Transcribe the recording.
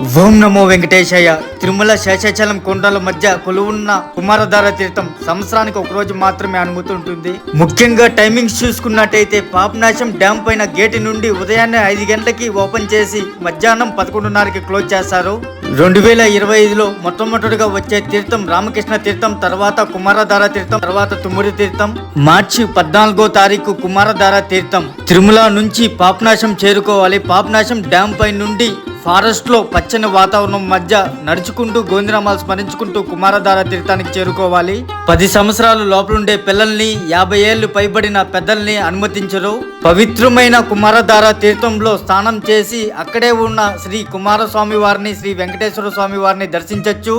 ఓం నమో వెంకటేశయ్య తిరుమల శేషాచలం కొండల మధ్య కొలువున్న కుమారధార తీర్థం సంవత్సరానికి ఒక రోజు మాత్రమే అనుమతి ఉంటుంది. ముఖ్యంగా టైమింగ్స్ చూసుకున్నట్టయితే పాపనాశం డ్యామ్ పైన గేటు నుండి ఉదయాన్నే ఐదు గంటలకి ఓపెన్ చేసి మధ్యాహ్నం పదకొండున్నరకి క్లోజ్ చేస్తారు రెండు వేల ఇరవై ఐదులో మొట్టమొదటిగా వచ్చే తీర్థం రామకృష్ణ తీర్థం తర్వాత కుమారధార తీర్థం తర్వాత తుమ్మిడి తీర్థం. మార్చి పద్నాలుగో తారీఖు కుమారధార తీర్థం. తిరుమల నుంచి పాపనాశం చేరుకోవాలి. పాపనాశం డ్యామ్ పై నుండి ఫారెస్ట్లో పచ్చని వాతావరణం మధ్య నడుచుకుంటూ గోవిందరామాలు స్మరించుకుంటూ కుమారధార తీర్థానికి చేరుకోవాలి. పది సంవత్సరాలు లోపలుండే పిల్లల్ని యాభై ఏళ్ళు పైబడిన పెద్దల్ని అనుమతించరు. పవిత్రమైన కుమారధార తీర్థంలో స్నానం చేసి అక్కడే ఉన్న శ్రీ కుమారస్వామి వారిని శ్రీ వెంకటేశ్వర స్వామి వారిని దర్శించవచ్చు